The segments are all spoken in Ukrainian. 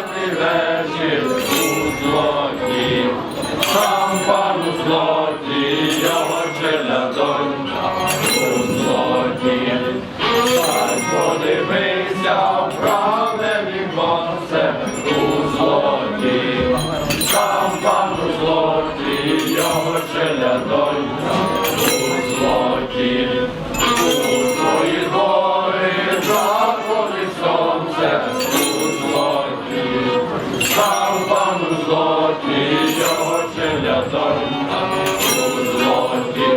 святий вечір у злоті, сам пан у злоті, його челядонька у злоті. Так подивися, праве віконце у сам пан у злоті, його челядонька у злоті.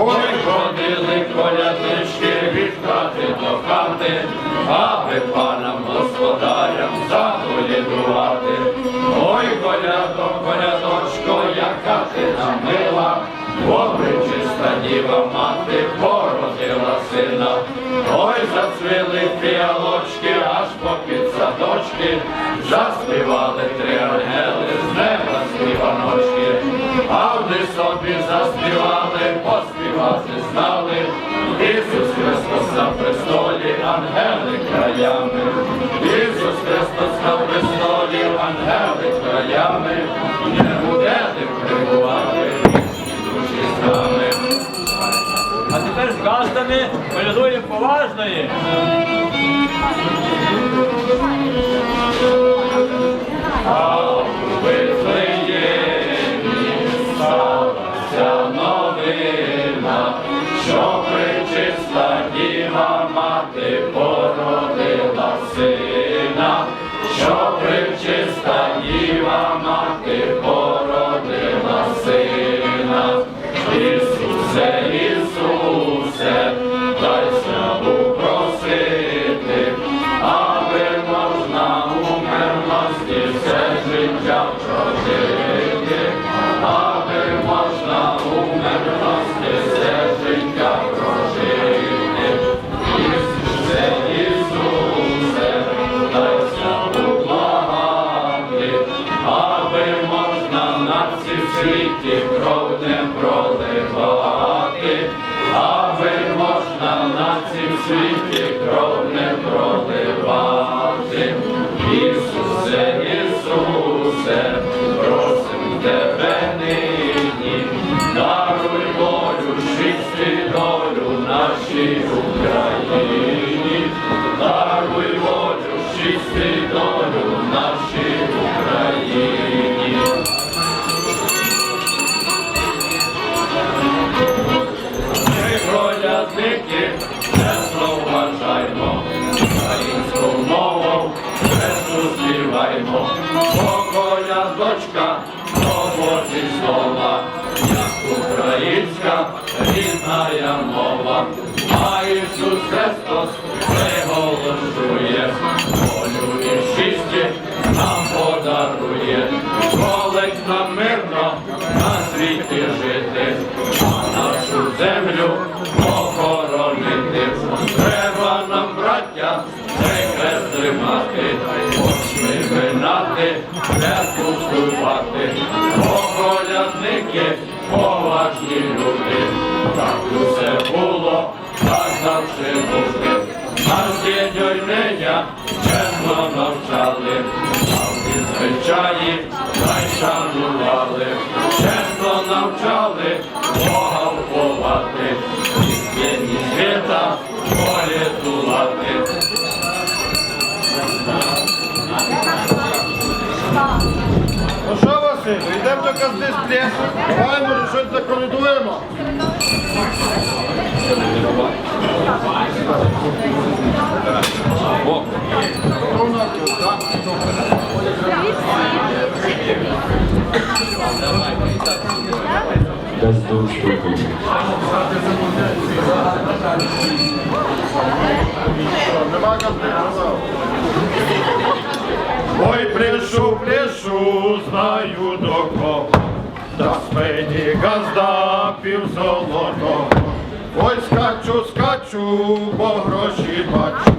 Ой, ходили коляднички від хати до хати, аби панам господарям заколядувати. Ой, колядо, діва мати породила сина. Ой, зацвіли фіалочки, аж попід садочки, заспівали три ангели з неба співаночки, а вони собі заспівали, поспівати знали. Ісус Христос на престолі, ангели краями, Ісус Христос на престолі, ангели краями, не буде ти прибувати з газдами поважної. Що причиста діва мати породила сина, що причиста діва мати породила сина. Ісусе, світі кров не проливати, аби можна на цім світі кров не проливати. Ісусе, Ісусе, а Ісус Христос приголошує, волю і щасті нам подарує, волить нам мирно на світі жити, а нашу землю охоронити. Треба нам, браття, цей хрест тримати, хоч ми винати, не поступати. Колядники, поважні люди, навчає, хай шанували, чесно навчали, Бога вховати, Пісні світа порятувати. Ну що, Василь, йдемо до казни з плесу, давай, може, щось заколядуємо. О! Хто у нас тут, так? Ой, пляшу, пляшу, знаю до кого, та спині газда півзолотого. Ой, скачу, скачу, бо гроші бачу.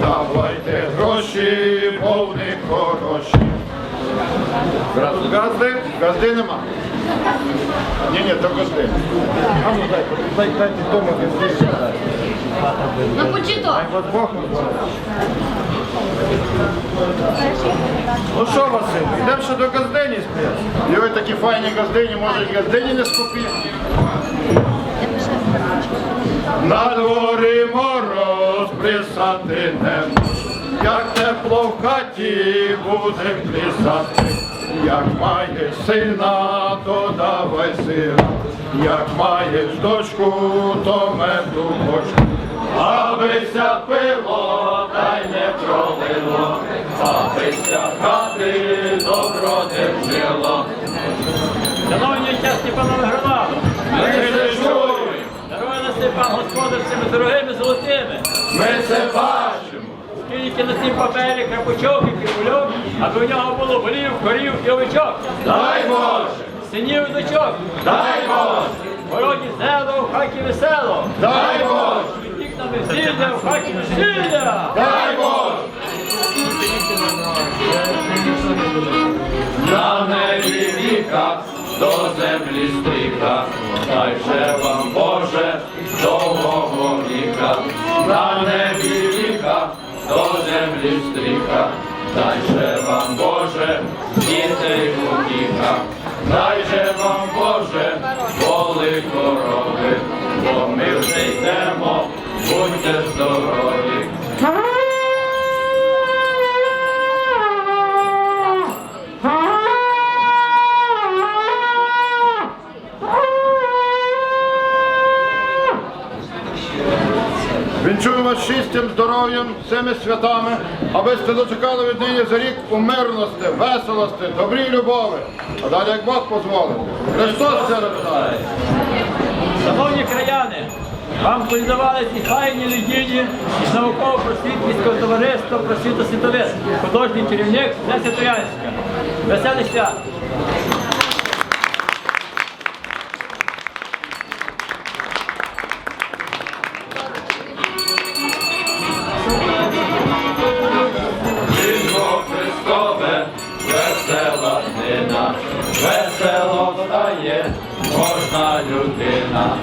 Давайте гроші, повні хороші. Газди? Газди нема. Ні, ні, то газди. А ну дай, дай, дайте тому газди. Ну почито. От Бог Ну що, Василь, йдемо ще до газдині спляш. І ось такі файні газдині, може і газдині не скупі. На дворі мороз плясати не. Як тепло в хаті буде плясати. Як маєш сина, то давай сина. Як маєш дочку, то меду бочку. Абися пило, та й не пролило, абися хати добро держило. шановні чесні панове громаду, Ми це чуємо, дарує нас пан господар цими дорогими золотими. ми це бачимо. Скільки на цім папері крапучок і кивульок, аби у нього було волів, корів і овечок, Дай Боже, синів і дочок, дай Боже, городі зело, в хаті весело, дай Боже. під вікнами весілля, в хаті весілля. Дай Боже! На небі віка, до землі стріка, дай же вам Боже, довгого віка. На небі віка, до землі стріха, дай же вам Боже, дітей утіха. Дай же вам Боже, воли корови, бо ми вже йдемо, будьте здоров'ям, цими святами, аби сте дочекали від нині за рік у мирності, веселості, добрій любові. А далі як Бог дозволить. Христос це рождає. Шановні краяни, вам колядували ці файні людині із науково-просвітницького товариства просвіта світових, художній керівник Леся Троянська. Веселих свят! село встає, кожна людина,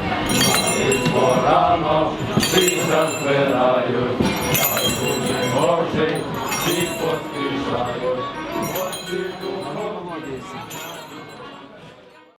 і порано тиша збирають, й буде Божий, всіх поспішають.